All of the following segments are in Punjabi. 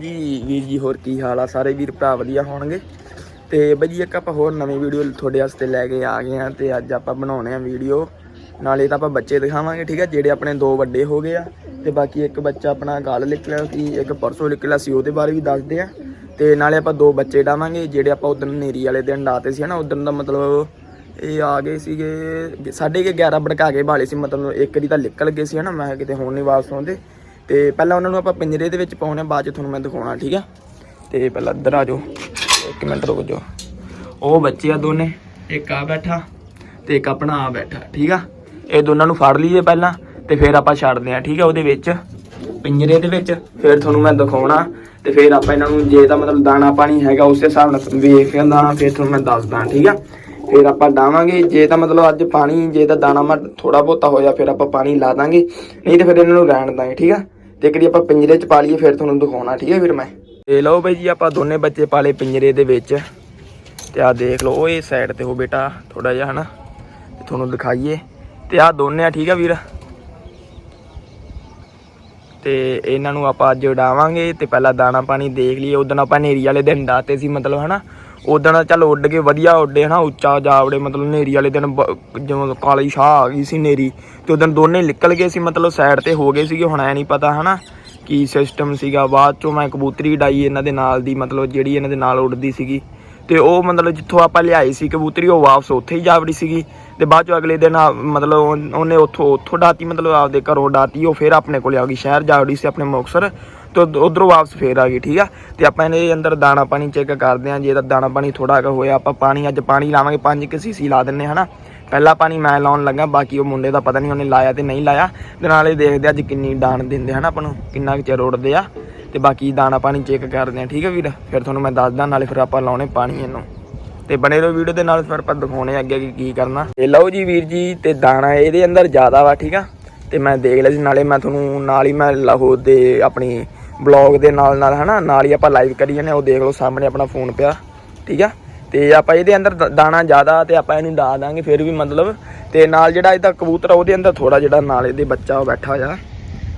ਜੀ, ਵੀਰ ਜੀ, ਹੋਰ ਕੀ ਹਾਲ ਆ? ਸਾਰੇ ਵੀਰ ਭਰਾ ਵਧੀਆ ਹੋਣਗੇ? ਤੇ ਬਈ ਜੀ, ਇੱਕ ਆਪਾਂ ਹੋਰ ਨਵੀਂ ਵੀਡੀਓ ਤੁਹਾਡੇ ਵਾਸਤੇ ਲੈ ਕੇ ਆ ਗਏ ਆ ਤੇ ਅੱਜ ਆਪਾਂ ਬਣਾਉਣੇ ਆ ਵੀਡੀਓ। ਨਾਲੇ ਤਾਂ ਆਪਾਂ ਬੱਚੇ ਦਿਖਾਵਾਂਗੇ, ਠੀਕ ਆ? ਜਿਹੜੇ ਆਪਣੇ ਦੋ ਵੱਡੇ ਹੋ ਗਏ ਆ। ਤੇ ਬਾਕੀ ਇੱਕ ਬੱਚਾ ਆਪਣਾ ਗੱਲ ਨਿਕਲਿਆ ਸੀ, ਇੱਕ ਪਰਸੋਂ ਨਿਕਲਿਆ ਸੀ, ਉਹਦੇ ਬਾਰੇ ਵੀ ਦੱਸਦੇ ਆ। ਤੇ ਨਾਲੇ ਆਪਾਂ ਦੋ ਬੱਚੇ ਡਾਵਾਂਗੇ, ਜਿਹੜੇ ਆਪਾਂ ਉਦੋਂ ਨੇਰੀ ਵਾਲੇ ਦਿਨ ਡਾਤੇ ਸੀ, ਹਨਾ? ਉਦੋਂ ਦਾ ਮਤਲਬ ਇਹ ਆ ਗਏ ਸੀਗੇ, ਸਾਢੇ ਕੇ 11 ਭੜਕਾ ਕੇ ਬਾਲੇ ਸੀ, ਮਤਲਬ ਇੱਕ ਦੀ ਤਾਂ ਨਿਕਲ ਗਏ ਸੀ, ਹਨਾ? ਮੈਂ ਕਿਤੇ ਹੁਣ ਨਹੀਂ ਵਾਪਸ ਆਉਂਦੇ ਤੇ ਪਹਿਲਾਂ ਉਹਨਾਂ ਨੂੰ ਆਪਾਂ ਪਿੰਜਰੇ ਦੇ ਵਿੱਚ ਪਾਉਣੇ ਆ, ਬਾਅਦ ਚ ਤੁਹਾਨੂੰ ਮੈਂ ਦਿਖਾਉਣਾ ਠੀਕ ਆ? ਤੇ ਪਹਿਲਾਂ ਇੱਧਰ ਆ ਜਾਓ। ਇੱਕ ਮਿੰਟ ਰੁਕ ਜਾਓ। ਉਹ ਬੱਚੇ ਆ ਦੋਨੇ ਇੱਕ ਆ ਬੈਠਾ ਤੇ ਇੱਕ ਆਪਣਾ ਆ ਬੈਠਾ ਠੀਕ ਆ? ਇਹ ਦੋਨਾਂ ਨੂੰ ਫੜ ਲਈਏ ਪਹਿਲਾਂ ਤੇ ਫਿਰ ਆਪਾਂ ਛੱਡਦੇ ਆ ਠੀਕ ਆ ਉਹਦੇ ਵਿੱਚ। ਪਿੰਜਰੇ ਦੇ ਵਿੱਚ ਫਿਰ ਤੁਹਾਨੂੰ ਮੈਂ ਦਿਖਾਉਣਾ ਤੇ ਫਿਰ ਆਪਾਂ ਇਹਨਾਂ ਨੂੰ ਜੇ ਤਾਂ ਮਤਲਬ ਦਾਣਾ ਪਾਣੀ ਹੈਗਾ ਉਸੇ ਹਿਸਾਬ ਨਾਲ ਵੇਖ ਕੇ ਨਾ ਫਿਰ ਤੁਹਾਨੂੰ ਮੈਂ ਦੱਸਦਾ ਠੀਕ ਆ? ਫਿਰ ਆਪਾਂ ਡਾਵਾਂਗੇ ਜੇ ਤਾਂ ਮਤਲਬ ਅੱਜ ਪਾਣੀ ਜੇ ਤਾਂ ਦਾਣਾ ਮਾ ਥੋੜਾ ਬਹੁਤਾ ਹੋਇਆ ਫਿਰ ਆਪਾਂ ਪਾਣੀ ਲਾ ਦਾਂਗੇ ਨਹੀਂ ਤੇ ਫਿਰ ਇਹਨਾਂ ਨੂੰ ਰਹਿਣ ਦਾਂਗੇ ਠੀਕ ਆ? ਤੇ ਇੱਕ ਵਾਰੀ ਆਪਾਂ ਪਿੰਜਰੇ 'ਚ ਪਾ ਲਈਏ, ਫਿਰ ਤੁਹਾਨੂੰ ਦਿਖਾਉਣਾ, ਠੀਕ ਆ ਫਿਰ ਮੈਂ। ਤੇ ਲਓ ਬਈ ਜੀ, ਆਪਾਂ ਦੋਨੇ ਬੱਚੇ ਪਾਲੇ ਪਿੰਜਰੇ ਦੇ ਵਿੱਚ। ਤੇ ਆ ਦੇਖ ਲਓ ਉਹ ਇਹ ਸਾਈਡ ਤੇ ਹੋ ਬੇਟਾ ਥੋੜਾ ਜਿਹਾ, ਹਨਾ? ਤੇ ਤੁਹਾਨੂੰ ਦਿਖਾਈਏ। ਤੇ ਆ ਦੋਨੇ ਆ, ਠੀਕ ਆ ਵੀਰ? ਤੇ ਇਹਨਾਂ ਨੂੰ ਆਪਾਂ ਅੱਜ ਉਡਾਵਾਂਗੇ ਤੇ ਪਹਿਲਾਂ ਦਾਣਾ ਪਾਣੀ ਦੇਖ ਲਈਏ। ਉਦੋਂ ਆਪਾਂ ਨੇਰੀ ਵਾਲੇ ਦਿਨ ਡਾਤੇ ਸੀ, ਮਤਲਬ, ਹਨਾ? ਉਦੋਂ ਚੱਲ ਉੱਡ ਕੇ ਵਧੀਆ ਉੱਡੇ ਹਨਾ, ਉੱਚਾ ਜਾਵੜੇ, ਮਤਲਬ ਨੇਰੀ ਵਾਲੇ ਦਿਨ ਬ- ਕਾਲੀ ਸ਼ਾਹ ਆ ਗਈ ਸੀ ਨੇਰੀ, ਤੇ ਉਦੋਂ ਦੋਨੇ ਨਿਕਲ ਗਏ ਸੀ, ਮਤਲਬ ਸਾਈਡ ਤੇ ਹੋ ਗਏ ਸੀਗੇ, ਹੁਣ ਐ ਨਹੀਂ ਪਤਾ ਹਨਾ ਕੀ ਸਿਸਟਮ ਸੀਗਾ। ਬਾਅਦ ਚੋਂ ਮੈਂ ਕਬੂਤਰੀ ਡਾਈ ਇਹਨਾਂ ਦੇ ਨਾਲ ਦੀ, ਮਤਲਬ ਜਿਹੜੀ ਇਹਨਾਂ ਦੇ ਨਾਲ ਉੱਡਦੀ ਸੀਗੀ। ਤੇ ਉਹ ਮਤਲਬ ਜਿੱਥੋਂ ਆਪਾਂ ਲਿਆਈ ਸੀ ਕਬੂਤਰੀ, ਉਹ ਵਾਪਸ ਉੱਥੇ ਹੀ ਜਾਵੜੀ ਸੀਗੀ। ਤੇ ਬਾਅਦ ਚੋਂ ਅਗਲੇ ਦਿਨ ਮਤਲਬ ਉਹਨੇ ਉੱਥੋਂ ਉੱਥੋਂ ਡਾਤੀ, ਮਤਲਬ ਆਪਦੇ ਘਰੋਂ ਡਾਤੀ, ਉਹ ਫਿਰ ਆਪਣੇ ਕੋਲੇ ਆ ਗਈ। ਸ਼ਹਿਰ ਜਾਵੜੀ ਸੀ ਆਪਣੇ ਮੁਕਤਸਰ। ਤੇ ਉਧਰੋਂ ਵਾਪਸ ਫੇਰ ਆ ਗਈ, ਠੀਕ ਆ? ਤੇ ਆਪਾਂ ਇਹਦੇ ਅੰਦਰ ਦਾਣਾ ਪਾਣੀ ਚੈੱਕ ਕਰਦੇ ਆਂ ਜੇ ਤਾਂ ਦਾਣਾ ਪਾਣੀ ਥੋੜਾ ਜਿਹਾ ਹੋਇਆ, ਆਪਾਂ ਪਾਣੀ ਅੱਜ ਪਾਣੀ ਲਾਵਾਂਗੇ 5 ਕਿ ਸੀਸੀ ਲਾ ਦਿੰਨੇ ਹਨਾ? ਪਹਿਲਾ ਪਾਣੀ ਮੈਂ ਲਾਉਣ ਲੱਗਾ, ਬਾਕੀ ਉਹ ਮੁੰਡੇ ਦਾ ਪਤਾ ਨਹੀਂ ਉਹਨੇ ਲਾਇਆ ਤੇ ਨਹੀਂ ਲਾਇਆ। ਤੇ ਨਾਲੇ ਦੇਖਦੇ ਅੱਜ ਕਿੰਨੀ ਦਾਣ ਦਿੰਦੇ ਹਨਾ ਆਪਾਂ ਨੂੰ, ਕਿੰਨਾ ਕੁ ਚਿਰ ਉੜਦੇ ਆ। ਤੇ ਬਾਕੀ ਦਾਣਾ ਪਾਣੀ ਚੈੱਕ ਕਰਦੇ ਆ ਠੀਕ ਆ ਵੀਰ? ਫਿਰ ਤੁਹਾਨੂੰ ਮੈਂ ਦੱਸਦਾ, ਨਾਲੇ ਫਿਰ ਆਪਾਂ ਲਾਉਣੇ ਪਾਣੀ ਇਹਨੂੰ। ਤੇ ਬਣੇ ਰਹੋ ਵੀਡੀਓ ਦੇ ਨਾਲ, ਫਿਰ ਆਪਾਂ ਦਿਖਾਉਣੇ ਅੱਗੇ ਕੀ ਕੀ ਕਰਨਾ। ਤੇ ਲਓ ਜੀ ਵੀਰ ਜੀ, ਤੇ ਦਾਣਾ ਇਹਦੇ ਅੰਦਰ ਜ਼ਿਆਦਾ ਵਾ, ਠੀਕ ਆ? ਤੇ ਮੈਂ ਦੇਖ ਲਿਆ ਸੀ, ਨਾਲੇ ਮੈਂ ਤੁਹਾਨੂੰ, ਨਾਲ ਹੀ ਮੈਂ ਲਾਹੌਰ ਦੇ ਆਪਣੀ ਬਲੌਗ ਦੇ ਨਾਲ ਨਾਲ ਹਨਾ ਨਾਲ ਹੀ ਆਪਾਂ ਲਾਈਵ ਕਰੀ ਜਾਂਦੇ ਹਾਂ ਉਹ ਦੇਖ ਲਓ ਸਾਹਮਣੇ ਆਪਣਾ ਫੋਨ ਪਿਆ ਠੀਕ ਆ? ਤੇ ਆਪਾਂ ਇਹਦੇ ਅੰਦਰ ਦ- ਦਾਣਾ ਜ਼ਿਆਦਾ ਤੇ ਆਪਾਂ ਇਹਨੂੰ ਡਾ ਦਾਂਗੇ ਫਿਰ ਵੀ ਮਤਲਬ ਤੇ ਨਾਲ ਜਿਹੜਾ ਇਹਦਾ ਕਬੂਤਰ ਆ, ਉਹਦੇ ਅੰਦਰ ਥੋੜਾ ਜਿਹੜਾ ਨਾਲ ਇਹਦੇ ਬੱਚਾ ਉਹ ਬੈਠਾ ਹੋਇਆ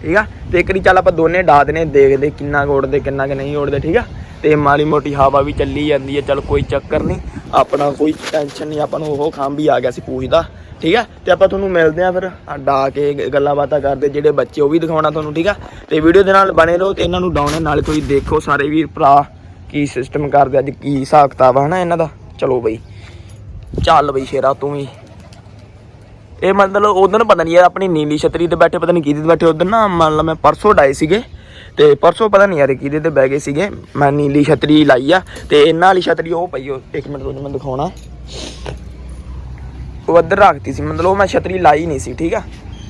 ਠੀਕ ਆ? ਤੇ ਇੱਕ ਵਾਰੀ ਚੱਲ ਆਪਾਂ ਦੋਨੇ ਡਾ ਦਨੇ ਦੇਖਦੇ ਕਿੰਨਾ ਕੁ ਉੱਡਦੇ ਕਿੰਨਾ ਕੁ ਨਹੀਂ ਉੱਡਦੇ ਠੀਕ ਆ? ਤੇ ਮਾੜੀ ਮੋਟੀ ਹਵਾ ਵੀ ਚੱਲੀ ਜਾਂਦੀ ਹੈ ਚੱਲ ਕੋਈ ਚੱਕਰ ਨਹੀਂ ਆਪਣਾ ਕੋਈ ਟੈਨਸ਼ਨ ਨਹੀਂ ਆਪਾਂ ਨੂੰ ਉਹ ਖਾਮ ਵੀ ਆ ਗਿਆ ਸੀ ਪੂਛਦਾ ਠੀਕ ਆ? ਤੇ ਆਪਾਂ ਤੁਹਾਨੂੰ ਮਿਲਦੇ ਆ ਫਿਰ, ਆ ਕੇ ਗੱਲਾਂ ਬਾਤਾਂ ਕਰਦੇ, ਜਿਹੜੇ ਬੱਚੇ ਉਹ ਵੀ ਦਿਖਾਉਣਾ ਤੁਹਾਨੂੰ, ਠੀਕ ਆ? ਤੇ ਵੀਡੀਓ ਦੇ ਨਾਲ ਬਣੇ ਰਹੋ ਤੇ ਇਹਨਾਂ ਨੂੰ ਡਾਉਣੇ ਨਾਲੇ ਤੁਸੀਂ ਦੇਖੋ ਸਾਰੇ ਵੀਰ ਭਰਾ ਕੀ ਸਿਸਟਮ ਕਰਦੇ, ਅੱਜ ਕੀ ਹਿਸਾਬ ਕਿਤਾਬ ਹੈ ਨਾ ਇਹਨਾਂ ਦਾ? ਚਲੋ ਬਈ। ਚੱਲ ਬਈ ਸ਼ੇਰਾ, ਤੂੰ ਵੀ। ਇਹ ਮਤਲਬ ਉਦੋਂ ਪਤਾ ਨਹੀਂ ਯਾਰ, ਆਪਣੀ ਨੀਲੀ ਛਤਰੀ ਤੇ ਬੈਠੇ, ਪਤਾ ਨਹੀਂ ਕਿਹਦੇ ਤੇ ਬੈਠੇ ਉਦੋਂ ਨਾ ਮੰਨ ਲਾ ਮੈਂ ਪਰਸੋਂ ਡਾਏ ਸੀਗੇ, ਤੇ ਪਰਸੋਂ ਪਤਾ ਨਹੀਂ ਯਾਰ ਕਿਹਦੇ ਤੇ ਬਹਿ ਗਏ ਸੀਗੇ। ਮੈਂ ਨੀਲੀ ਛਤਰੀ ਲਾਈ ਆ, ਤੇ ਇਹਨਾਂ ਵਾਲੀ ਛਤਰੀ ਉਹ ਪਈ, ਉਹ ਇੱਕ ਮਿੰਟ ਤੁਹਾਨੂੰ ਮੈਂ ਦਿਖਾਉਣਾ। ਉਹ ਅੱਧਰ ਰੱਖਤੀ ਸੀ। ਮਤਲਬ ਉਹ ਮੈਂ ਛਤਰੀ ਲਾਈ ਨਹੀਂ ਸੀ, ਠੀਕ ਆ?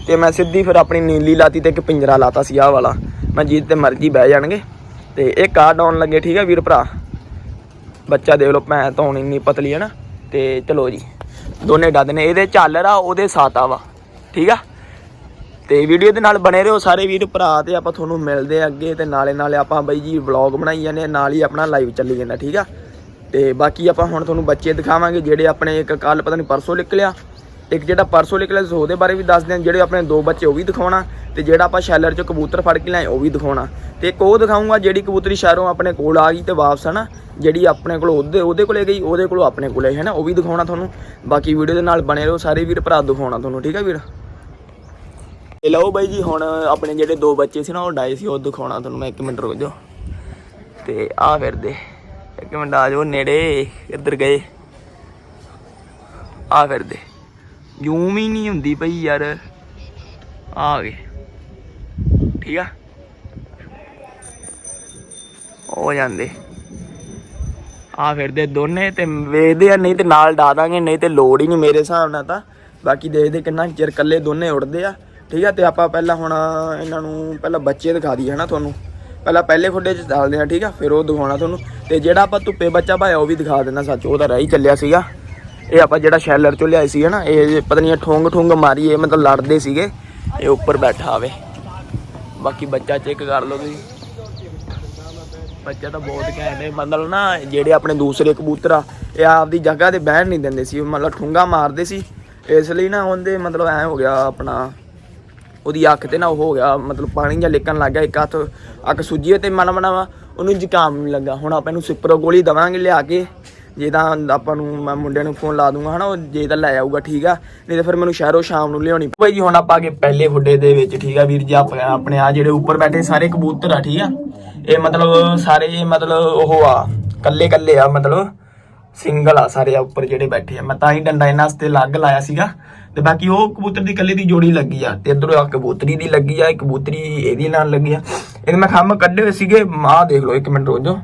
ਤੇ ਮੈਂ ਸਿੱਧੀ ਫਿਰ ਆਪਣੀ ਨੀਲੀ ਲਾਤੀ ਤੇ ਇੱਕ ਪਿੰਜਰਾ ਲਾਤਾ ਸੀ, ਆਹ ਵਾਲਾ। ਮੈਂ ਜਿੱਦ ਤੇ ਮਰਜ਼ੀ ਬਹਿ ਜਾਣਗੇ। ਤੇ ਇਹ ਕਾਰਡ ਆਉਣ ਲੱਗੇ, ਠੀਕ ਆ ਵੀਰ ਭਰਾ? ਬੱਚਾ ਦੇਖ ਲਓ, ਭੈਣ ਤਾਂ ਹੁਣ ਇੰਨੀ ਪਤਲੀ ਹੈ ਨਾ। ਤੇ ਚਲੋ ਜੀ, ਦੋਨੇ ਡੱਦ ਨੇ। ਇਹਦੇ ਝਾਲਰ ਆ ਉਹਦੇ ਸਾਤਾ ਵਾ ਠੀਕ ਆ? ਤੇ ਵੀਡੀਓ ਦੇ ਨਾਲ ਬਣੇ ਰਹੋ ਸਾਰੇ ਵੀਰ ਭਰਾ ਤੇ ਆਪਾਂ ਤੁਹਾਨੂੰ ਮਿਲਦੇ ਆ ਅੱਗੇ ਤੇ ਨਾਲੇ ਨਾਲੇ ਆਪਾਂ ਬਾਈ ਜੀ ਵਲੌਗ ਬਣਾਈ ਜਾਂਦੇ ਆ, ਨਾਲ ਹੀ ਆਪਣਾ ਲਾਈਵ ਚੱਲੀ ਜਾਂਦਾ, ਠੀਕ ਆ? ਤੇ ਬਾਕੀ ਆਪਾਂ ਹੁਣ ਤੁਹਾਨੂੰ ਬੱਚੇ ਦਿਖਾਵਾਂਗੇ ਜਿਹੜੇ ਆਪਣੇ ਇੱਕ ਕੱਲ ਪਤਾ ਨਹੀਂ ਪਰਸੋਂ ਨਿਕਲਿਆ ਇੱਕ ਜਿਹੜਾ ਪਰਸੋਂ ਨਿਕਲਿਆ ਸੀ ਉਹਦੇ ਬਾਰੇ ਵੀ ਦੱਸਦੇ ਹਾਂ, ਜਿਹੜੇ ਆਪਣੇ ਦੋ ਬੱਚੇ ਉਹ ਵੀ ਦਿਖਾਉਣਾ ਤੇ ਜਿਹੜਾ ਆਪਾਂ ਸ਼ੈਲਰ 'ਚੋਂ ਕਬੂਤਰ ਫੜ ਕੇ ਲਿਆਏ ਉਹ ਵੀ ਦਿਖਾਉਣਾ। ਤੇ ਇੱਕ ਉਹ ਦਿਖਾਉਂਗਾ ਜਿਹੜੀ ਕਬੂਤਰੀ ਸ਼ਹਿਰੋਂ ਆਪਣੇ ਕੋਲ ਆ ਗਈ ਤੇ ਵਾਪਸ ਹਨਾ, ਜਿਹੜੀ ਆਪਣੇ ਕੋਲ ਉਹਦੇ ਉਹਦੇ ਕੋਲੇ ਗਈ, ਉਹਦੇ ਕੋਲੋਂ ਆਪਣੇ ਕੋਲੇ ਹੈ ਨਾ ਉਹ ਵੀ ਦਿਖਾਉਣਾ ਤੁਹਾਨੂੰ। ਬਾਕੀ ਵੀਡੀਓ ਦੇ ਨਾਲ ਬਣੇ ਰਹੋ, ਸਾਰੇ ਵੀਰ ਭਰਾ ਦਿਖਾਉਣਾ ਤੁਹਾਨੂੰ, ਠੀਕ ਹੈ ਵੀਰ? ਤੇ ਲਓ ਬਾਈ ਜੀ, ਹੁਣ ਆਪਣੇ ਜਿਹੜੇ ਦੋ ਬੱਚੇ ਸੀ ਨਾ, ਉਹ ਡਾਏ ਸੀ, ਉਹ ਦਿਖਾਉਣਾ ਤੁਹਾਨੂੰ, ਮੈਂ 1 ਮਿੰਟ ਰੁਕ ਜਾਓ। ਤੇ ਆ ਫਿਰਦੇ। ਇੱਕ ਮਿੰਟ ਆ ਜਾਓ, ਨੇੜੇ ਇੱਧਰ ਗਏ। ਆ ਫਿਰਦੇ ਜੂਮ ਹੀ ਨਹੀਂ ਹੁੰਦੀ ਪਈ ਯਾਰ। ਆ ਗਏ। ਠੀਕ ਆ? ਹੋ ਜਾਂਦੇ। ਆ ਫਿਰਦੇ ਦੋਨੇ ਤੇ ਵੇਖਦੇ ਆ, ਨਹੀਂ ਤੇ ਨਾਲ ਡਾ ਦਾਂਗੇ, ਨਹੀਂ ਤੇ ਲੋੜ ਹੀ ਨਹੀਂ ਮੇਰੇ ਹਿਸਾਬ ਨਾਲ ਤਾਂ। ਬਾਕੀ ਦੇਖਦੇ ਕਿੰਨਾ ਚਿਰ ਕੱਲੇ ਦੋਨੇ ਉੜਦੇ ਆ। ਠੀਕ ਆ? ਤੇ ਆਪਾਂ ਪਹਿਲਾਂ ਹੁਣ ਇਹਨਾਂ ਨੂੰ ਪਹਿਲਾਂ ਬੱਚੇ ਦਿਖਾ ਦਈਏ ਹਨਾ ਤੁਹਾਨੂੰ। ਪਹਿਲਾਂ ਪਹਿਲੇ ਖੁੱਡੇ 'ਚ ਡਾਲਦੇ ਆ ਠੀਕ ਆ? ਫਿਰ ਉਹ ਦਿਖਾਉਣਾ ਤੁਹਾਨੂੰ। ਤੇ ਜਿਹੜਾ ਆਪਾਂ ਧੁੱਪੇ ਬੱਚਾ ਪਾਇਆ ਉਹ ਵੀ ਦਿਖਾ ਦਿੰਦਾ ਸੱਚ, ਉਹ ਤਾਂ ਰਹਿ ਹੀ ਚੱਲਿਆ ਸੀਗਾ। ਇਹ ਆਪਾਂ ਜਿਹੜਾ ਸ਼ੈਲਰ ਚੋਂ ਲਿਆਏ ਸੀ ਹਨਾ ਇਹ ਪਤਾ ਨਹੀਂ ਠੋਂਗ ਠੁੰਗ ਮਾਰੀ, ਇਹ ਮਤਲਬ ਲੜਦੇ ਸੀਗੇ। ਇਹ ਉੱਪਰ ਬੈਠਾ ਆਵੇ ਬਾਕੀ ਬੱਚਾ ਚੈੱਕ ਕਰ ਲਓ ਤੁਸੀਂ। ਬੱਚਾ ਤਾਂ ਬਹੁਤ ਘੈਂਟ ਹੈ ਮਤਲਬ ਨਾ ਜਿਹੜੇ ਆਪਣੇ ਦੂਸਰੇ ਕਬੂਤਰ ਆ, ਇਹ ਆਪਦੀ ਜਗ੍ਹਾ ਤੇ ਬਹਿਣ ਨਹੀਂ ਦਿੰਦੇ ਸੀ। ਮਤਲਬ ਠੁੰਗਾ ਮਾਰਦੇ ਸੀ। ਇਸ ਲਈ ਨਾ ਉਹਦੇ ਮਤਲਬ ਐ ਹੋ ਗਿਆ ਆਪਣਾ ਉਹਦੀ ਅੱਖ ਤੇ ਨਾ ਉਹ ਹੋ ਗਿਆ, ਮਤਲਬ ਪਾਣੀ ਜਿਹਾ ਲਿਕਣ ਲੱਗ ਗਿਆ, ਇੱਕ ਹੱਥ ਅੱਖ ਸੁੱਜੀ ਤੇ ਮਨ ਮਨਾਵਾ ਉਹਨੂੰ ਜ਼ੁਕਾਮ ਨਹੀਂ ਲੱਗਾ। ਹੁਣ ਆਪਾਂ ਇਹਨੂੰ ਸਿਪਰੋ ਗੋਲੀ ਦਵਾਂਗੇ ਲਿਆ ਕੇ, ਜੇ ਤਾਂ ਆਪਾਂ ਨੂੰ, ਮੈਂ ਮੁੰਡੇ ਨੂੰ ਫੋਨ ਲਾ ਦੂੰਗਾ, ਹਨਾ, ਉਹ ਜੇ ਤਾਂ ਲੈ ਆਊਗਾ, ਠੀਕ ਆ। ਨਹੀਂ ਤਾਂ ਫਿਰ ਮੈਨੂੰ ਸ਼ਹਿਰੋਂ ਸ਼ਾਮ ਨੂੰ ਲਿਆਉਣੀ ਭਾਈ ਜੀ, ਹੁਣ ਆਪਾਂ ਆ ਪਹਿਲੇ ਹੁੱਡੇ ਦੇ ਵਿੱਚ, ਠੀਕ ਆ, ਵੀਰ ਜੀ, ਆਪਾਂ ਆਪਣੇ ਆ ਜਿਹੜੇ ਉੱਪਰ ਬੈਠੇ ਸਾਰੇ ਕਬੂਤਰ ਆ, ਠੀਕ ਆ। ਇਹ ਮਤਲਬ ਸਾਰੇ ਮਤਲਬ ਉਹ ਆ, ਕੱਲੇ ਕੱਲੇ ਆ, ਮਤਲਬ ਸਿੰਗਲ ਆ ਸਾਰੇ ਆ ਉੱਪਰ ਜਿਹੜੇ ਬੈਠੇ ਆ। ਮੈਂ ਤਾਂ ਹੀ ਡੰਡਾ ਇਹਨਾਂ ਵਾਸਤੇ ਅਲੱਗ ਲਾਇਆ ਸੀਗਾ। ਤੇ ਬਾਕੀ ਉਹ ਕਬੂਤਰ ਦੀ ਇਕੱਲੇ ਦੀ ਜੋੜੀ ਲੱਗੀ ਆ ਤੇ ਇਧਰੋਂ ਆ ਕਬੂਤਰੀ ਦੀ ਲੱਗੀ ਆ ਇਹ ਕਬੂਤਰੀ ਇਹਦੀ ਨਾਲ ਲੱਗੀ ਆ। ਇਹਦੇ ਮੈਂ ਖੰਭ ਕੱਢੇ ਹੋਏ ਸੀਗੇ ਆਹ ਦੇਖ ਲਓ ਇੱਕ ਮਿੰਟ ਰੋਜੋ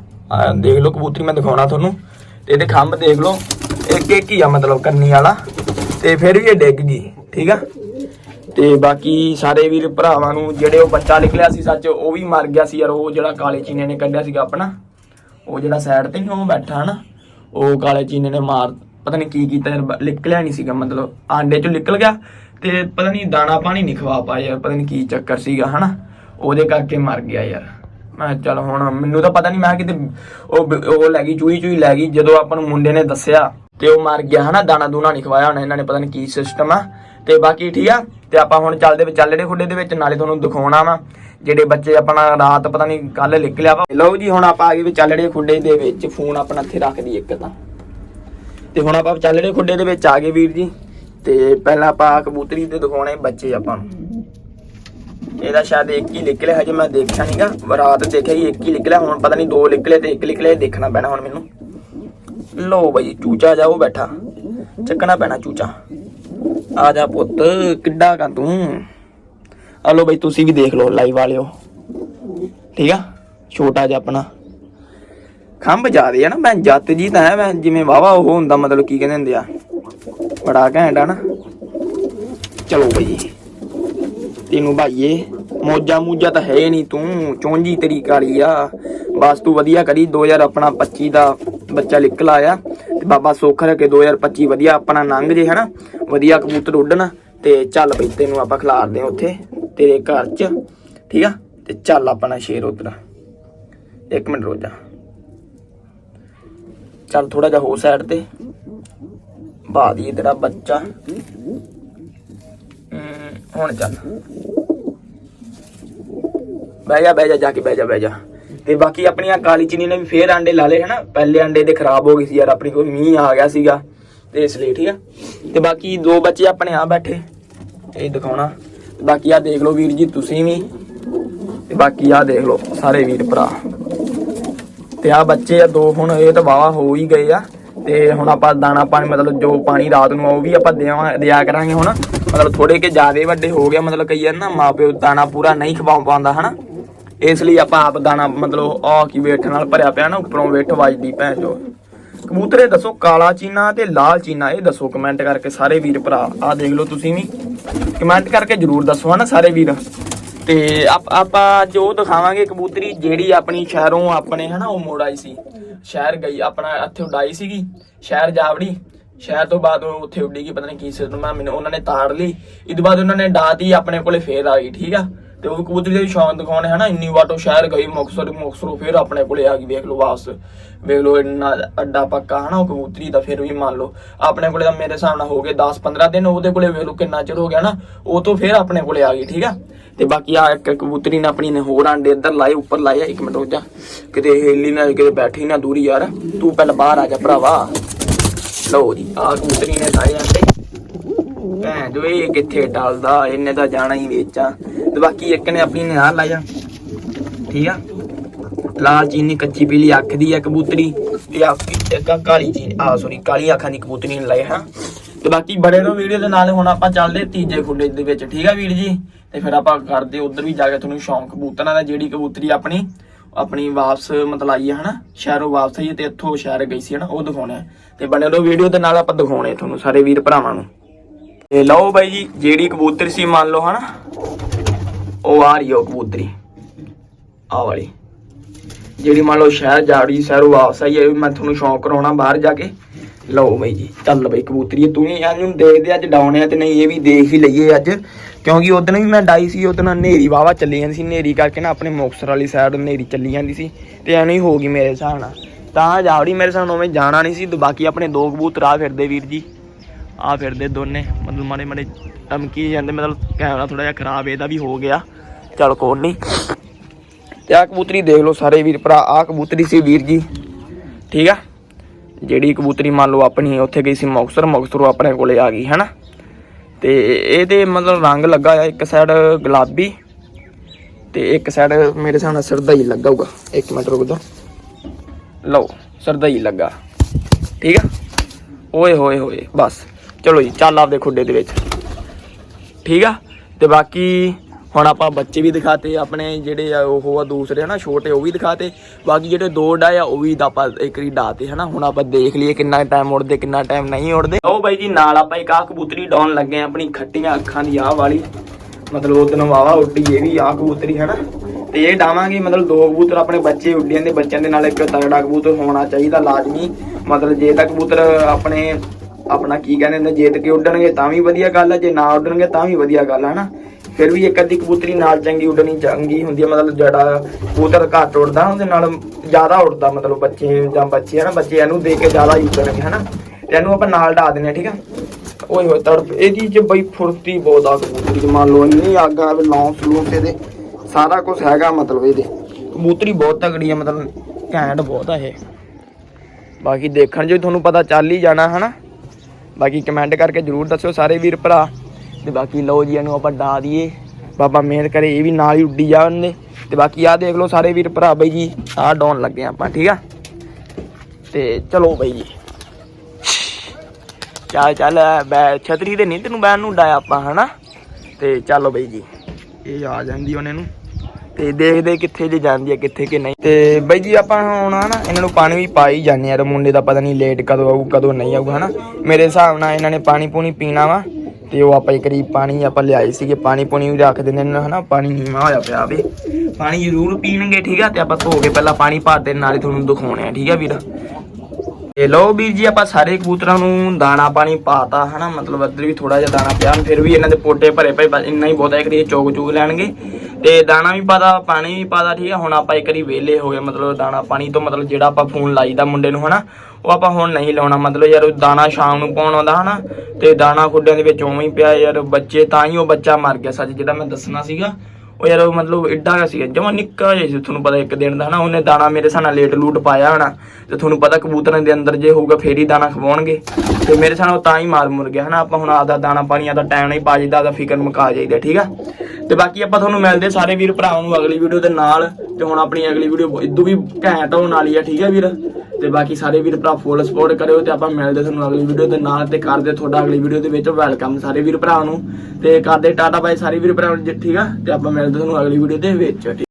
ਦੇਖ ਲਓ ਕਬੂਤਰੀ, ਮੈਂ ਦਿਖਾਉਣਾ ਤੁਹਾਨੂੰ। ਤੇ ਇਹਦੇ ਖੰਭ ਦੇਖ ਲਓ ਇੱਕ ਇੱਕ ਹੀ ਆ ਮਤਲਬ ਕਰਨੀ ਵਾਲਾ। ਤੇ ਫਿਰ ਵੀ ਇਹ ਡਿੱਗ ਗਈ, ਠੀਕ ਆ? ਤੇ ਬਾਕੀ ਸਾਰੇ ਵੀਰ ਭਰਾਵਾਂ ਨੂੰ ਜਿਹੜੇ ਉਹ ਬੱਚਾ ਨਿਕਲਿਆ ਸੀ ਸੱਚ, ਉਹ ਵੀ ਮਰ ਗਿਆ ਸੀ ਯਾਰ, ਉਹ ਜਿਹੜਾ ਕਾਲੇ ਚੀਨੇ ਨੇ ਕੱਢਿਆ ਸੀਗਾ ਆਪਣਾ। ਉਹ ਜਿਹੜਾ ਸਾਈਡ ਤੇ ਨੀ ਉਹ ਬੈਠਾ ਨਾ ਉਹ ਕਾਲੇ ਚੀਨੇ ਨੇ ਮਾਰ ਪਤਾ ਨਹੀਂ ਕੀ ਕੀਤਾ ਯਾਰ ਨਿਕਲਿਆ ਨਹੀਂ ਸੀਗਾ, ਮਤਲਬ ਆਂਡੇ ਚੋਂ ਨਿਕਲ ਗਿਆ ਤੇ ਪਤਾ ਨਹੀਂ ਦਾਣਾ ਪਾਣੀ ਨਹੀਂ ਖਵਾ ਪਾਇਆ ਯਾਰ, ਪਤਾ ਨਹੀਂ ਕੀ ਚੱਕਰ ਸੀਗਾ, ਹਨਾ? ਉਹਦੇ ਕਰਕੇ ਮਰ ਗਿਆ ਯਾਰ। ਮੈਂ ਕਿਹਾ ਚੱਲ ਹੁਣ ਮੈਨੂੰ ਤਾਂ ਪਤਾ ਨਹੀਂ ਮੈਂ ਕਿਤੇ ਉਹ ਉਹ ਲੈ ਗਈ ਚੂਈ ਚੂਈ ਲੈ ਗਈ, ਜਦੋਂ ਆਪਾਂ ਨੂੰ ਮੁੰਡੇ ਨੇ ਦੱਸਿਆ ਤੇ ਉਹ ਮਰ ਗਿਆ, ਹਨਾ? ਦਾਣਾ ਦੂਣਾ ਨਹੀਂ ਖਵਾਇਆ ਹੁਣ ਇਹਨਾਂ ਨੇ ਪਤਾ ਨਹੀਂ ਕੀ ਸਿਸਟਮ ਆ। ਤੇ ਬਾਕੀ ਠੀਕ ਆ, ਤੇ ਆਪਾਂ ਹੁਣ ਚੱਲਦੇ ਵਿੱਚ ਚੱਲੜੇ ਖੁੱਡੇ ਦੇ ਵਿੱਚ, ਨਾਲੇ ਤੁਹਾਨੂੰ ਦਿਖਾਉਣਾ ਵਾ, ਜਿਹੜੇ ਬੱਚੇ ਆਪਣਾ ਰਾਤ ਪਤਾ ਨਹੀਂ ਕੱਲ ਨਿਕਲਿਆ ਵਾ। ਲਓ ਜੀ, ਹੁਣ ਆਪਾਂ ਆ ਗਏ ਵੀ ਚੱਲੜੇ ਖੁੱਡੇ ਦੇ ਵਿੱਚ, ਫੋਨ ਆਪਣਾ ਇੱਥੇ ਰੱਖ ਦੀ ਇੱਕ ਤਾਂ। ਤੇ ਹੁਣ ਆਪਾਂ ਚੱਲੜੇ ਖੁੱਡੇ ਦੇ ਵਿੱਚ ਆ ਗਏ ਵੀਰ ਜੀ। ਤੇ ਪਹਿਲਾਂ ਆਪਾਂ ਕਬੂਤਰੀ ਦੇ ਦਿਖਾਉਣੇ ਬੱਚੇ ਆਪਾਂ ਨੂੰ। ਇਹਦਾ ਸ਼ਾਇਦ ਇੱਕ ਹੀ ਨਿਕਲਿਆ, ਹਜੇ ਮੈਂ ਦੇਖਿਆ ਨਹੀਂਗਾ ਰਾਤ ਦੇਖਿਆ ਹੀ ਇੱਕ ਹੀ ਨਿਕਲਿਆ, ਹੁਣ ਪਤਾ ਨਹੀਂ ਦੋ ਨਿਕਲੇ ਤੇ ਇੱਕ ਨਿਕਲਿਆ ਦੇਖਣਾ ਪੈਣਾ ਹੁਣ ਮੈਨੂੰ। ਲੋ ਬਈ, ਚੂਚਾ ਜਾ ਉਹ ਬੈਠਾ। ਚੱਕਣਾ ਪੈਣਾ ਚੂਚਾ। ਆ ਜਾ ਪੁੱਤ, ਕਿੱਡਾ ਕਾ ਤੂੰ? ਆ ਲੋ ਬਈ, ਤੁਸੀਂ ਵੀ ਦੇਖ ਲਓ ਲਾਈਵ ਵਾਲਿਓ। ਠੀਕ ਆ? ਛੋਟਾ ਜਿਹਾ ਆਪਣਾ। ਖੰਭ ਜਾਦੇ ਆ ਨਾ, ਮੈਂ ਜੱਤ ਜੀ ਤਾਂ ਹੈ, ਮੈਂ ਜਿਵੇਂ ਵਾਵਾ ਉਹ ਹੁੰਦਾ, ਮਤਲਬ ਕੀ ਕਹਿੰਦੇ ਹੁੰਦੇ ਆ। ਬੜਾ ਘੈਂਟ ਆ ਨਾ। ਚਲੋ ਬਈ, ਤੈਨੂੰ ਭਾਈਏ, ਮੋਜਾ ਮੂਜਾ ਤਾਂ ਹੈ ਨਹੀਂ ਤੂੰ ਚੌਂਜੀ ਤੇਰੀ ਕਾਲੀ ਆ। ਬਸ ਤੂੰ ਵਧੀਆ ਕਰੀ 2000 ਆਪਣਾ 25 ਦਾ ਬੱਚਾ ਨਿਕਲ ਆਇਆ ਤੇ ਬਾਬਾ ਸੁੱਖ ਰੱਖੇ 2025 ਵਧੀਆ ਆਪਣਾ ਲੰਘ ਜੇ, ਹਨਾ। ਵਧੀਆ ਕਬੂਤਰ ਉੱਡਣ, ਤੇ ਚੱਲ ਬਈ, ਤੈਨੂੰ ਆਪਾਂ ਖਿਲਾਰਦੇ ਆ ਉੱਥੇ, ਤੇਰੇ ਘਰ 'ਚ। ਠੀਕ ਆ? ਤੇ ਚੱਲ ਆਪਣਾ ਸ਼ੇਰ ਉਧਰ। ਇੱਕ ਮਿੰਟ ਰੋਜਾ ਚੱਲ ਥੋੜਾ ਜਿਹਾ ਹੋ ਸਾਈਡ ਤੇ। ਬਾਦੀ ਤੇਰਾ ਬੱਚਾ। ਹੁਣ ਚੱਲ। ਬਹਿ ਜਾ ਬਹਿ ਜਾ ਜਾ ਕੇ ਬਹਿ ਜਾ ਬਹਿ ਜਾ। ਤੇ ਬਾਕੀ ਆਪਣੀਆਂ ਕਾਲੀ ਚੀਨੀ ਨੇ ਵੀ ਫੇਰ ਆਂਡੇ ਲਾ ਲਏ, ਹਨਾ? ਪਹਿਲੇ ਆਂਡੇ ਦੇ ਖਰਾਬ ਹੋ ਗਏ ਸੀ ਯਾਰ, ਆਪਣੀ ਕੋਈ ਮੀਂਹ ਆ ਗਿਆ ਸੀਗਾ। ਤੇ ਇਸ ਲਈ, ਠੀਕ ਆ? ਤੇ ਬਾਕੀ ਦੋ ਬੱਚੇ ਆਪਣੇ ਆ ਬੈਠੇ। ਇਹ ਦਿਖਾਉਣਾ। ਬਾਕੀ ਆ ਦੇਖ ਲਓ ਵੀਰ ਜੀ, ਤੁਸੀਂ ਵੀ। ਤੇ ਬਾਕੀ ਆ ਦੇਖ ਲਓ, ਸਾਰੇ ਵੀਰ ਭਰਾ। ਤੇ ਆ ਬੱਚੇ ਆ ਦੋ ਹੁਣ, ਇਹ ਤਾਂ ਵਾਵਾ ਹੋ ਹੀ ਗਏ ਆ। ਤੇ ਹੁਣ ਆਪਾਂ ਦਾਣਾ ਪਾਣੀ, ਮਤਲਬ ਜੋ ਪਾਣੀ ਰਾਤ ਨੂੰ ਉਹ ਵੀ ਆਪਾਂ ਦੇਵਾਂ, ਦਿਆ ਕਰਾਂਗੇ ਹੁਣ। ਮਤਲਬ ਥੋੜੇ ਕਿ ਜ਼ਿਆਦੇ ਵੱਡੇ ਹੋ ਗਏ ਮਤਲਬ ਕਈ ਵਾਰ ਨਾ ਮਾਪਿਓ ਦਾਣਾ ਪੂਰਾ ਨਹੀਂ ਖਵਾ ਪਾਉਂਦਾ ਹਨਾ? ਇਸ ਲਈ ਆਪਾਂ ਆਪ ਦਾਣਾ, ਮਤਲਬ ਆ ਕੀ ਵੇਠ ਨਾਲ ਭਰਿਆ ਪਿਆ ਨਾ, ਉੱਪਰੋਂ ਵੇਠ ਵੱਜਦੀ ਭੈਣ ਜੋ ਕਬੂਤਰੇ ਦੱਸੋ, ਕਾਲਾ ਚੀਨਾ ਤੇ ਲਾਲ ਚੀਨਾ, ਇਹ ਦੱਸੋ ਕਮੈਂਟ ਕਰਕੇ ਸਾਰੇ ਵੀਰ ਭਰਾ। ਆ ਦੇਖ ਲਓ ਤੁਸੀਂ ਵੀ। ਕਮੈਂਟ ਕਰਕੇ ਜਰੂਰ ਦੱਸੋ, ਹਨਾ, ਸਾਰੇ ਵੀਰ? ਤੇ ਆਪ- ਆਪਾਂ ਜੋ ਦਿਖਾਵਾਂਗੇ ਕਬੂਤਰੀ ਜਿਹੜੀ ਆਪਣੀ ਸ਼ਹਿਰੋਂ ਆਪਣੇ, ਹਨਾ, ਉਹ ਮੋੜ ਆਈ ਸੀ। ਸ਼ਹਿਰ ਗਈ, ਆਪਣਾ ਇੱਥੇ ਉਡਾਈ ਸੀਗੀ। ਸ਼ਹਿਰ ਜਾਵੜੀ। ਸ਼ਹਿਰ ਤੋਂ ਬਾਅਦ ਉਹ ਉੱਥੇ ਉੱਡੀ ਗਈ, ਪਤਾ ਨਹੀਂ ਕੀ ਸਿਸਟਮ ਆ, ਮੈਨੂੰ ਉਹਨਾਂ ਨੇ ਤਾੜ ਲਈ। ਇਹ ਤੋਂ ਬਾਅਦ ਉਹਨਾਂ ਨੇ ਡਾਤੀ ਆਪਣੇ ਕੋਲੇ ਫੇਰ ਆ ਗਈ, ਠੀਕ ਆ? ਤੇ ਉਹ ਕਬੂਤਰੀ ਦੇ ਸ਼ੌਂਕ ਦਿਖਾਉਣੇ ਹਨਾ ਇੰਨੀ ਵਾਟੋ ਸ਼ਹਿਰ ਗਈ, ਮੁਕਸਰ ਮੁਕਸਰੋਂ ਫੇਰ ਆਪਣੇ ਕੋਲੇ ਆ ਗਈ, ਵੇਖ ਲਓ ਵਾਪਸ। ਵੇਖ ਲਓ ਇੰਨਾ ਅੱਡਾ ਪੱਕਾ ਹਨਾ ਉਹ ਕਬੂਤਰੀ ਦਾ, ਫਿਰ ਵੀ ਮੰਨ ਲਓ। ਆਪਣੇ ਕੋਲੇ ਤਾਂ ਮੇਰੇ ਹਿਸਾਬ ਨਾਲ ਹੋ ਗਏ 10 15 ਦਿਨ, ਉਹਦੇ ਕੋਲੇ ਵੇਖ ਲਓ ਕਿੰਨਾ ਚਿਰ ਹੋ ਗਿਆ ਨਾ, ਉਹ ਤੋਂ ਫਿਰ ਆਪਣੇ ਕੋਲੇ ਆ ਗਈ, ਠੀਕ ਆ? ਤੇ ਬਾਕੀ ਆ ਇੱਕ ਕਬੂਤਰੀ ਨੇ ਆਪਣੀ ਨੇ ਹੋਰ ਆਂਡੇ ਇੱਧਰ ਲਾਏ, ਉੱਪਰ ਲਾਏ ਇੱਕ ਮਿੰਟ ਰੁਕ ਜਾ। ਕਿਤੇ ਹਿੱਲੀ ਨਾ ਕਿਤੇ ਬੈਠੀ ਨਾ ਦੂਰੀ ਯਾਰ, ਤੂੰ ਪਹਿਲਾਂ ਬਾਹਰ ਆ ਜਾ ਭਰਾਵਾ। ਲਓ ਜੀ ਆ ਕਬੂਤਰੀ ਨੇ ਲਾਏ ਆਂਡੇ। ਭੈਣ ਜੋ, ਇਹ ਕਿੱਥੇ ਟਲਦਾ? ਇਹਨੇ ਤਾਂ ਜਾਣਾ ਹੀ ਵੇਚਾਂ ਤੇ ਬਾਕੀ ਇੱਕ ਨੇ ਆਪਣੀ ਨੇ ਆ। ਲਾਇਆ ਠੀਕ ਆ? ਲਾਲ ਚੀਨੀ ਕੱਚੀ ਪੀਲੀ ਅੱਖ ਦੀ ਆ ਕਬੂਤਰੀ। ਤੇ ਆ ਕਾਲੀ ਚੀਨੀ ਆ ਸੌਰੀ ਕਾਲੀ ਅੱਖਾਂ ਦੀ ਕਬੂਤਰੀ ਨੇ ਲਾਇਆ ਹਾਂ ਤੇ ਬਾਕੀ ਬੜੇ ਰੋ ਵੀਡੀਓ ਦੇ ਨਾਲ ਹੁਣ ਆਪਾਂ ਚੱਲਦੇ ਤੀਜੇ ਖੁੱਡੇ ਦੇ ਵਿੱਚ। ਠੀਕ ਆ ਵੀਰ ਜੀ? ਤੇ ਫਿਰ ਆਪਾਂ ਕਰਦੇ ਉਧਰ ਵੀ ਜਾ ਕੇ ਤੁਹਾਨੂੰ ਸ਼ੌਂਕ ਕਬੂਤਰਾਂ ਦਾ, ਜਿਹੜੀ ਕਬੂਤਰੀ ਆਪਣੀ ਆਪਣੀ ਵਾਪਸ ਮਤਲਬ ਆਈ ਹੈ ਹਨਾ? ਸ਼ਹਿਰੋਂ ਵਾਪਸ ਆਈ ਤੇ ਇੱਥੋਂ ਸ਼ਹਿਰ ਗਈ ਸੀ, ਹਨਾ? ਉਹ ਦਿਖਾਉਣਾ ਹੈ। ਤੇ ਬਣੇ ਰਹੋ ਵੀਡੀਓ ਦੇ ਨਾਲ ਆਪਾਂ ਦਿਖਾਉਣੇ ਤੁਹਾਨੂੰ ਸਾਰੇ ਵੀਰ ਭਰਾਵਾਂ ਨੂੰ। ਤੇ ਲਓ ਬਾਈ ਜੀ, ਜਿਹੜੀ ਕਬੂਤਰੀ ਸੀ, ਮੰਨ ਲਓ ਹਨਾ, ਉਹ ਆ ਰਹੀ ਉਹ ਕਬੂਤਰੀ। ਆ ਵਾਲੀ। ਜਿਹੜੀ ਮੰਨ ਲਓ ਸ਼ਹਿਰ ਜਾੜੀ ਸ਼ਹਿਰ ਵਾਪਸ ਆਈ ਹੈ ਮੈਂ ਤੁਹਾਨੂੰ ਸ਼ੌਂਕ ਕਰਾਉਣਾ ਬਾਹਰ ਜਾ ਕੇ। ਲਓ ਬਾਈ ਜੀ, ਚੱਲ ਬਾਈ ਕਬੂਤਰੀ ਤੂੰ ਹੀ ਅੱਜ ਦੇਖਦੇ ਅੱਜ ਡਾਉਣ ਆ ਤੇ ਨਹੀਂ, ਇਹ ਵੀ ਦੇਖ ਹੀ ਲਈਏ ਅੱਜ। ਕਿਉਂਕਿ ਉਦੋਂ ਵੀ ਮੈਂ ਡਾਈ ਸੀ, ਉਦੋਂ ਹਨੇਰੀ ਵਾਵਾ ਚੱਲੀ ਜਾਂਦੀ ਸੀ, ਹਨੇਰੀ ਕਰਕੇ ਨਾ ਆਪਣੇ ਮੁਕਤਸਰ ਵਾਲੀ ਸਾਈਡ ਹਨੇਰੀ ਚੱਲੀ ਜਾਂਦੀ ਸੀ, ਤੇ ਐਵੇਂ ਹੀ ਹੋ ਗਈ ਮੇਰੇ ਹਿਸਾਬ ਨਾਲ। ਤਾਂ ਜਾਵੜੀ ਮੇਰੇ ਹਿਸਾਬ ਨਾਲ, ਉਵੇਂ ਜਾਣਾ ਨਹੀਂ ਸੀ ਬਾਕੀ ਆਪਣੇ ਦੋ ਕਬੂਤਰ ਆ ਫਿਰਦੇ ਵੀਰ ਜੀ। ਆ ਫਿਰਦੇ ਦੋਨੇ, ਮਤਲਬ ਮਾੜੇ ਮਾੜੇ ਧਮਕੀ ਜਾਂਦੇ, ਮਤਲਬ ਕੈਮਰਾ ਥੋੜਾ ਜਿਹਾ ਖਰਾਬ ਇਹਦਾ ਵੀ ਹੋ ਗਿਆ। ਚਲ ਕੋਈ ਨਹੀਂ ਤੇ ਆ ਕਬੂਤਰੀ ਦੇਖ ਲਓ ਸਾਰੇ ਵੀਰ ਭਰਾ ਆ ਕਬੂਤਰੀ ਸੀ ਵੀਰ ਜੀ। ਠੀਕ ਆ? ਜਿਹੜੀ ਕਬੂਤਰੀ ਮੰਨ ਲਓ ਆਪਣੀ ਉੱਥੇ ਗਈ ਸੀ ਮੁਕਤਸਰ, ਮੁਕਤਸਰੋਂ ਆਪਣੇ ਕੋਲੇ ਆ ਗਈ, ਹੈਨਾ? ਤੇ ਇਹਦੇ ਮਤਲਬ ਰੰਗ ਲੱਗਾ ਆ ਇੱਕ ਸਾਈਡ ਗੁਲਾਬੀ ਤੇ ਇੱਕ ਸਾਈਡ ਮੇਰੇ ਹਿਸਾਬ ਨਾਲ ਸਰਦਾਈ ਲੱਗਾ ਹੋਊਗਾ। ਇੱਕ ਮਿੰਟ ਰੁਕ ਦੋ ਲਓ, ਸਰਦਾਈ ਲੱਗਾ। ਠੀਕ ਆ? ਓਏ ਹੋਏ ਹੋਏ, ਬਸ। ਚਲੋ ਜੀ, ਚੱਲ ਆਪਦੇ ਖੁੱਡੇ ਦੇ ਵਿੱਚ। ਠੀਕ ਆ? ਤੇ ਬਾਕੀ ਹੁਣ ਆਪਾਂ ਬੱਚੇ ਵੀ ਦਿਖਾਤੇ, ਆਪਣੇ ਜਿਹੜੇ ਆ ਉਹ ਆ ਦੂਸਰੇ, ਹਨਾ, ਛੋਟੇ, ਉਹ ਵੀ ਦਿਖਾਤੇ। ਬਾਕੀ ਜਿਹੜੇ ਦੋ ਡਾ ਆ, ਉਹ ਵੀ ਤਾਂ ਆਪਾਂ ਇੱਕ ਵਾਰੀ ਡਾਤੇ ਹਨਾ। ਹੁਣ ਆਪਾਂ ਦੇਖ ਲਈਏ ਕਿੰਨਾ ਟਾਈਮ ਉੜਦੇ, ਕਿੰਨਾ ਟਾਈਮ ਨਹੀਂ ਉੜਦੇ। ਉਹ ਬਾਈ ਜੀ, ਨਾਲ ਆਪਾਂ ਇੱਕ ਆ ਕਬੂਤਰੀ ਡਾਉਣ ਲੱਗੇ ਆ, ਆਪਣੀ ਖੱਟੀਆਂ ਅੱਖਾਂ ਦੀ ਆਹ ਵਾਲੀ। ਮਤਲਬ ਉਹ ਉਹਦੋਂ ਵਾਵਾ ਉੱਡੀ, ਇਹ ਵੀ ਆ ਕਬੂਤਰੀ, ਹਨਾ। ਤੇ ਇਹ ਡਾਵਾਂਗੇ, ਮਤਲਬ ਦੋ ਕਬੂਤਰ ਆਪਣੇ ਬੱਚੇ ਉੱਡੀਆਂ ਦੇ, ਬੱਚਿਆਂ ਦੇ ਨਾਲ ਇੱਕ ਤਗੜਾ ਕਬੂਤਰ ਹੋਣਾ ਚਾਹੀਦਾ, ਲਾਜ਼ਮੀ। ਮਤਲਬ ਜੇ ਤਾਂ ਕਬੂਤਰ ਆਪਣੇ ਆਪਣਾ ਕੀ ਕਹਿੰਦੇ ਹੁੰਦੇ ਜੇਤ ਕੇ ਉੱਡਣਗੇ ਤਾਂ ਵੀ ਵਧੀਆ ਗੱਲ ਹੈ ਜੇ ਨਾ ਉੱਡਣਗੇ ਤਾਂ ਵੀ ਵਧੀਆ ਗੱਲ ਹੈ ਹਨਾ? ਫਿਰ ਵੀ ਇੱਕ ਅੱਧੀ ਕਬੂਤਰੀ ਨਾਲ ਚੰਗੀ ਉੱਡਣੀ ਚੰਗੀ ਹੁੰਦੀ ਹੈ ਮਤਲਬ ਜਿਹੜਾ ਕਬੂਤਰ ਘੱਟ ਉੱਡਦਾ ਉਹਦੇ ਨਾਲ ਜ਼ਿਆਦਾ ਉੱਡਦਾ ਮਤਲਬ ਬੱਚੇ ਜਾਂ ਬੱਚੇ ਹਨਾ ਬੱਚੇ ਇਹਨੂੰ ਦੇਖ ਕੇ ਜ਼ਿਆਦਾ ਹੀ ਉੱਡਣਗੇ ਹਨਾ? ਤੇ ਇਹਨੂੰ ਆਪਾਂ ਨਾਲ ਢਾ ਦਿੰਦੇ ਆ ਠੀਕ ਆ? ਓਏ ਹੋਏ ਤੜਪ ਇਹਦੀ ਚ ਬਈ ਫੁਰਤੀ ਬਹੁਤ ਆ ਕਬੂਤਰੀ ਮੰਨ ਲਓ ਇੰਨੀ ਅੱਗ ਆ ਲੌਂਸ ਲੂਸ ਇਹਦੇ ਸਾਰਾ ਕੁਝ ਹੈਗਾ ਮਤਲਬ ਇਹਦੇ। ਕਬੂਤਰੀ ਬਹੁਤ ਤਗੜੀ ਆ ਮਤਲਬ ਘੈਂਟ ਬਹੁਤ ਆ ਇਹ। ਬਾਕੀ ਦੇਖਣ ਜੇ ਤੁਹਾਨੂੰ ਪਤਾ ਚੱਲ ਹੀ ਜਾਣਾ ਹਨਾ? ਬਾਕੀ ਕਮੈਂਟ ਕਰਕੇ ਜਰੂਰ ਦੱਸਿਓ ਸਾਰੇ ਵੀਰ ਭਰਾ। ਤੇ ਬਾਕੀ ਲਓ ਜੀ, ਇਹਨੂੰ ਆਪਾਂ ਡਾ ਦਈਏ। ਬਾਬਾ ਮਿਹਰ ਕਰੇ, ਇਹ ਵੀ ਨਾਲ ਹੀ ਉੱਡੀ ਜਾਣਦੇ ਤੇ ਬਾਕੀ ਆਹ ਦੇਖ ਲਓ ਸਾਰੇ ਵੀਰ ਭਰਾ ਬਈ ਜੀ, ਆਹ ਡਾਉਣ ਲੱਗੇ ਆਪਾਂ, ਠੀਕ ਆ? ਤੇ ਚਲੋ ਬਈ ਜੀ। ਚੱਲ ਚੱਲ, ਬੈ, ਛਤਰੀ ਤੇ ਨਹੀਂ ਤੈਨੂੰ ਬੈਨ ਨੂੰ ਡਾਇਆ ਆਪਾਂ, ਹਨਾ? ਤੇ ਚੱਲੋ ਬਈ ਜੀ। ਇਹ ਆ ਜਾਂਦੀ ਉਹਨੇ ਨੂੰ। ਤੇ ਦੇਖਦੇ ਕਿੱਥੇ ਜੇ ਜਾਂਦੀ ਹੈ ਕਿੱਥੇ ਕਿ ਨਹੀਂ। ਤੇ ਬਾਈ ਜੀ, ਆਪਾਂ ਹੁਣ ਹਨਾ, ਇਹਨਾਂ ਨੂੰ ਪਾਣੀ ਵੀ ਪਾ ਹੀ ਜਾਂਦੇ ਯਾਰ ਮੁੰਡੇ ਦਾ ਪਤਾ ਨਹੀਂ ਲੇਟ ਕਦੋਂ ਆਊ, ਕਦੋਂ ਨਹੀਂ ਆਊ, ਹਨਾ। ਮੇਰੇ ਹਿਸਾਬ ਨਾਲ ਇਹਨਾਂ ਨੇ ਪਾਣੀ ਪੂਣੀ ਪੀਣਾ ਵਾ ਤੇ ਉਹ ਆਪਾਂ ਕਰੀਬ ਪਾਣੀ ਆਪਾਂ ਲਿਆਏ ਸੀਗੇ, ਪਾਣੀ ਪੂਣੀ ਵੀ ਰੱਖ ਦਿੰਦੇ ਨੇ, ਹਨਾ। ਪਾਣੀ ਨੀਵਾ ਹੋਇਆ ਪਿਆ ਵੇ। ਪਾਣੀ ਜ਼ਰੂਰ ਪੀਣਗੇ, ਠੀਕ ਆ, ਤੇ ਆਪਾਂ ਧੋ ਕੇ ਪਹਿਲਾਂ ਪਾਣੀ ਭਰ ਦੇ ਨਾਲੇ ਤੁਹਾਨੂੰ ਦਿਖਾਉਣੇ ਆ, ਠੀਕ ਆ ਵੀਰ। ਤੇ ਲਓ ਵੀਰ ਜੀ, ਆਪਾਂ ਸਾਰੇ ਕਬੂਤਰਾਂ ਨੂੰ ਦਾਣਾ ਪਾਣੀ ਪਾਤਾ, ਹਨਾ? ਮਤਲਬ ਇੱਧਰ ਵੀ ਥੋੜਾ ਜਿਹਾ ਦਾਣਾ ਪਿਆ, ਫਿਰ ਵੀ ਇਹਨਾਂ ਦੇ ਪੋਟੇ ਭਰੇ ਪਏ, ਬਸ ਇੰਨਾ ਹੀ ਬਹੁਤਾ ਇੱਕ ਵਾਰੀ ਇਹ ਚੋਗ ਚੂਗ ਲੈਣਗੇ। ਤੇ ਦਾਣਾ ਵੀ ਪਾਦਾ ਪਾਣੀ ਵੀ ਪਾਦਾ ਠੀਕ ਆ? ਹੁਣ ਆਪਾਂ ਇੱਕ ਵਾਰੀ ਵਿਹਲੇ ਹੋ ਗਏ, ਮਤਲਬ ਦਾਣਾ ਪਾਣੀ ਤੋਂ, ਮਤਲਬ ਜਿਹੜਾ ਆਪਾਂ ਫੋਨ ਲਾਈਦਾ ਮੁੰਡੇ ਨੂੰ, ਹਨਾ? ਉਹ ਆਪਾਂ ਹੁਣ ਨਹੀਂ ਲਾਉਣਾ, ਮਤਲਬ ਯਾਰ ਉਹ ਦਾਣਾ ਸ਼ਾਮ ਨੂੰ ਪਾਉਣ ਆਉਂਦਾ, ਹਨਾ? ਤੇ ਦਾਣਾ ਖੁੱਡਿਆਂ ਦੇ ਵਿੱਚ ਉਵੇਂ ਹੀ ਪਿਆ ਯਾਰ, ਬੱਚੇ ਤਾਂ ਹੀ ਉਹ ਬੱਚਾ ਮਰ ਗਿਆ, ਸੱਚ ਜਿਹੜਾ ਮੈਂ ਦੱਸਣਾ ਸੀਗਾ। ਉਹ ਯਾਰ ਉਹ ਮਤਲਬ ਐਡਾ ਜਿਹਾ ਸੀ ਜਮਾ ਨਿੱਕਾ ਜਿਹਾ ਸੀ, ਤੁਹਾਨੂੰ ਪਤਾ ਇੱਕ ਦਿਨ ਦਾ ਹਨਾ, ਉਹਨੇ ਦਾਣਾ ਮੇਰੇ ਸਾਨਾ ਲੇਟ ਲੂਟ ਪਾਇਆ ਹਨਾ, ਤੇ ਤੁਹਾਨੂੰ ਪਤਾ ਕਬੂਤਰਾਂ ਦੇ ਅੰਦਰ ਜੇ ਹੋਊਗਾ ਫੇਰ ਹੀ ਦਾਣਾ ਖਵਾਉਣਗੇ। ਤੇ ਮੇਰੇ ਸਾਨਾ ਉਹ ਤਾਂ ਹੀ ਮਾਰ ਮੁਰ ਗਿਆ ਹਨਾ, ਆਪਾਂ ਹੁਣ ਆਦਾ ਦਾਣਾ ਪਾਣੀ ਆਦਾ ਟਾਈਮ ਨਹੀਂ ਪਾ ਜਿੱਦਾ ਆਦਾ ਫਿਕਰ ਮੁਕਾ ਜਾਈਦਾ, ਠੀਕ ਆ? ਤੇ ਬਾਕੀ ਆਪਾਂ ਤੁਹਾਨੂੰ ਮਿਲਦੇ ਸਾਰੇ ਵੀਰ ਭਰਾਵਾਂ ਨੂੰ ਅਗਲੀ ਵੀਡੀਓ ਦੇ ਨਾਲ ਤੇ ਹੁਣ ਆਪਣੀ ਅਗਲੀ ਵੀਡੀਓ ਇਦੋਂ ਵੀ ਘੈਂਟ ਹੋਣ ਵਾਲੀ ਆ, ਠੀਕ ਹੈ ਵੀਰ? ਤੇ ਬਾਕੀ ਸਾਰੇ ਵੀਰ ਭਰਾ ਫੁੱਲ ਸਪੋਰਟ ਕਰਿਓ ਤੇ ਆਪਾਂ ਮਿਲਦੇ ਤੁਹਾਨੂੰ ਅਗਲੀ ਵੀਡੀਓ ਦੇ ਨਾਲ ਤੇ ਕਰਦੇ ਤੁਹਾਡਾ ਅਗਲੀ ਵੀਡੀਓ ਦੇ ਵਿੱਚ ਵੈਲਕਮ ਸਾਰੇ ਵੀਰ ਭਰਾ ਨੂੰ। ਤੇ ਕਰਦੇ ਟਾਟਾ ਬਾਈ ਸਾਰੇ ਵੀਰ ਭਰਾ ਨੂੰ, ਠੀਕ ਆ? ਤੇ ਆਪਾਂ ਮਿਲਦੇ ਤੁਹਾਨੂੰ ਅਗਲੀ ਵੀਡੀਓ ਦੇ ਵਿੱਚ